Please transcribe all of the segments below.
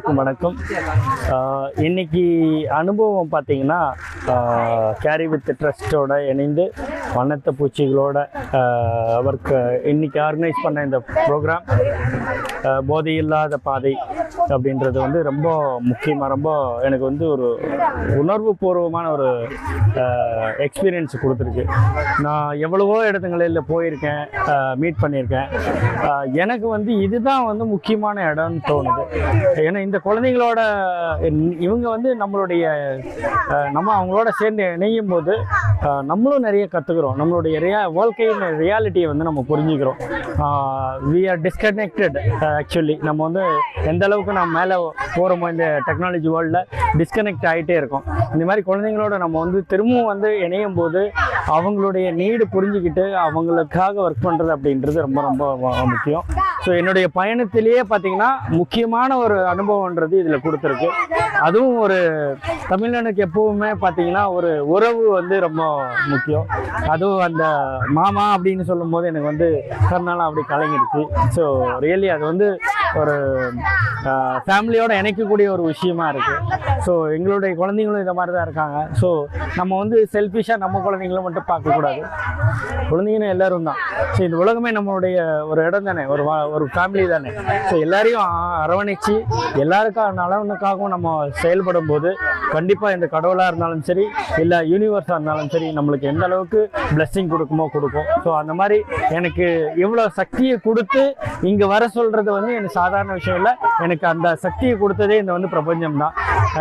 அனைவருக்கும் வணக்கம். இன்னைக்கு அனுபவம் பார்த்தீங்கன்னா கேரி வித் ட்ரஸ்டோட இணைந்து வண்ணத்த பூச்சிகளோட அவருக்கு இன்னைக்கு ஆர்கனைஸ் பண்ண இந்த ப்ரோக்ராம் போதையில்லாத பாதை அப்படின்றது வந்து ரொம்ப முக்கியமாக ரொம்ப எனக்கு வந்து ஒரு உணர்வு பூர்வமான ஒரு எக்ஸ்பீரியன்ஸ் கொடுத்துருக்கு. நான் எவ்வளவோ இடத்துங்களில் போயிருக்கேன் மீட் பண்ணியிருக்கேன். எனக்கு வந்து இதுதான் வந்து முக்கியமான இடம்னு தோணுது. ஏன்னா இந்த குழந்தைங்களோட இவங்க வந்து நம்மளுடைய நம்ம அவங்களோட சேர்ந்து இணையும் போது நம்மளும் நிறைய கற்றுக்குறோம் நம்மளுடைய ரியா வாழ்க்கையின் ரியாலிட்டியை வந்து நம்ம புரிஞ்சுக்கிறோம். வி ஆர் டிஸ்கனெக்டட் ஆக்சுவலி நம்ம வந்து எந்த அளவுக்கு நம்ம மேலே போகிறோமோ இந்த டெக்னாலஜி வேர்ல்டில் டிஸ்கனெக்ட் ஆகிட்டே இருக்கும். இந்த மாதிரி குழந்தைங்களோட நம்ம வந்து திரும்பவும் வந்து இணையும் போது அவங்களுடைய நீடு புரிஞ்சுக்கிட்டு அவங்களுக்காக ஒர்க் பண்ணுறது அப்படின்றது ரொம்ப ரொம்ப முக்கியம். ஸோ என்னுடைய பயணத்திலேயே பார்த்தீங்கன்னா முக்கியமான ஒரு அனுபவம்ன்றது இதில் கொடுத்துருக்கு. அதுவும் ஒரு தமிழனுக்கு எப்பவுமே பார்த்தீங்கன்னா ஒரு உறவு வந்து ரொம்ப முக்கியம். அதுவும் அந்த மாமா அப்படின்னு சொல்லும்போது எனக்கு வந்து கருணாலாம் அப்படி கலங்கிடுச்சு. ஸோ ரியலி அது வந்து ஒரு ஃபேமிலியோடு இணைக்கக்கூடிய ஒரு விஷயமா இருக்குது ஸோ எங்களுடைய குழந்தைங்களும் இந்த மாதிரி தான் இருக்காங்க. ஸோ நம்ம வந்து செல்ஃபிஷாக நம்ம குழந்தைங்கள மட்டும் பார்க்கக்கூடாது குழந்தைங்கன்னு எல்லாரும் தான். ஸோ இந்த உலகமே நம்மளுடைய ஒரு இடம் தானே? ஒரு வா- ஒரு ஃபேமிலி தானே? ஸோ எல்லாரையும் அரவணைச்சு எல்லாருக்காக நலனுக்காகவும் நம்ம செயல்படும் போது கண்டிப்பாக இந்த கடவுளாக இருந்தாலும் சரி இல்லை யூனிவர்ஸாக இருந்தாலும் சரி நம்மளுக்கு எந்த அளவுக்கு பிளெஸ்ஸிங் கொடுக்குமோ கொடுக்கும். ஸோ அந்த மாதிரி எனக்கு இவ்வளோ சக்தியை கொடுத்து இங்கே வர சொல்கிறது வந்து எனக்கு சாதாரண விஷயம் இல்லை. எனக்கு அந்த சக்தியை கொடுத்ததே இந்த வந்து பிரபஞ்சம் தான்.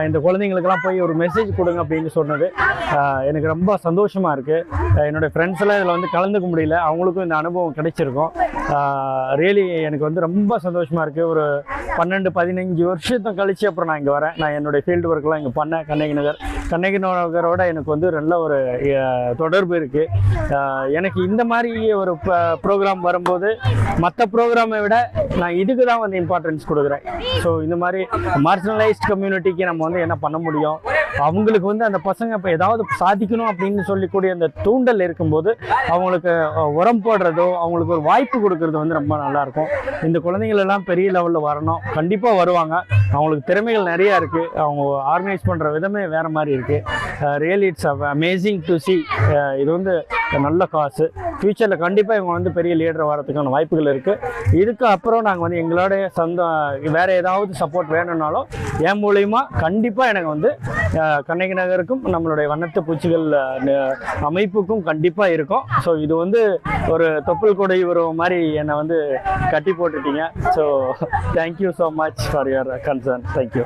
இந்த குழந்தைங்களுக்கெல்லாம் போய் ஒரு மெசேஜ் கொடுங்க அப்படின்னு சொன்னது. எனக்கு ரொம்ப சந்தோஷமாக இருக்குது என்னுடைய ஃப்ரெண்ட்ஸ்லாம் இதில் வந்து கலந்துக்க முடியல. அவங்களுக்கும் இந்த அனுபவம் கிடைச்சிருக்கும். ரியலி எனக்கு வந்து ரொம்ப சந்தோஷமாக இருக்குது ஒரு பன்னெண்டு பதினஞ்சு வருஷத்தை கழிச்சு அப்புறம் நான் இங்கே வரேன். நான் என்னுடைய ஃபீல்டு ஒர்க்லாம் இங்கே பண்ணேன் கண்ணகி நகர். கண்ணகி நகரோட எனக்கு வந்து நல்ல ஒரு தொடர்பு இருக்குது எனக்கு இந்த மாதிரி ஒரு ப்ரோக்ராம் வரும்போது மற்ற ப்ரோக்ராமை விட நான் இதுக்கு தான் வந்து இம்பார்ட்டன்ஸ் கொடுக்குறேன். ஸோ இந்த மாதிரி மார்ஜினலைஸ்ட் கம்யூனிட்டிக்கு நம்ம வந்து என்ன பண்ண முடியும்? அவங்களுக்கு வந்து அந்த பசங்க இப்போ ஏதாவது சாதிக்கணும் அப்படின்னு சொல்லிக்கூடிய அந்த தூண்டல் இருக்கும்போது அவங்களுக்கு உரம் போடுறதோ அவங்களுக்கு ஒரு வாய்ப்பு கொடுக்கறது வந்து ரொம்ப நல்லாயிருக்கும். இந்த குழந்தைங்களெல்லாம் பெரிய லெவலில் வரணும். கண்டிப்பாக வருவாங்க. அவங்களுக்கு திறமைகள் நிறையா இருக்குது அவங்க ஆர்கனைஸ் பண்ணுற விதமே வேறு மாதிரி இருக்குது real it's amazing to see இது வந்து நல்ல காசு. ஃப்யூச்சரில் கண்டிப்பாக இவங்க வந்து பெரிய லீடர் வரதுக்கான வாய்ப்புகள் இருக்குது இதுக்கு அப்புறம் நாங்கள் வந்து எங்களோட சொந்த வேறு ஏதாவது சப்போர்ட் வேணும்னாலும் என் மூலிமா கண்டிப்பாக எனக்கு வந்து கண்ணகி நகருக்கும் நம்மளுடைய வண்ணத்து பூச்சிகள் அமைப்புக்கும் கண்டிப்பாக இருக்கும். ஸோ இது வந்து ஒரு தொப்புள் கொடை உறவு மாதிரி என்னை வந்து கட்டி போட்டுட்டீங்க. So thank you so much for your concern thank you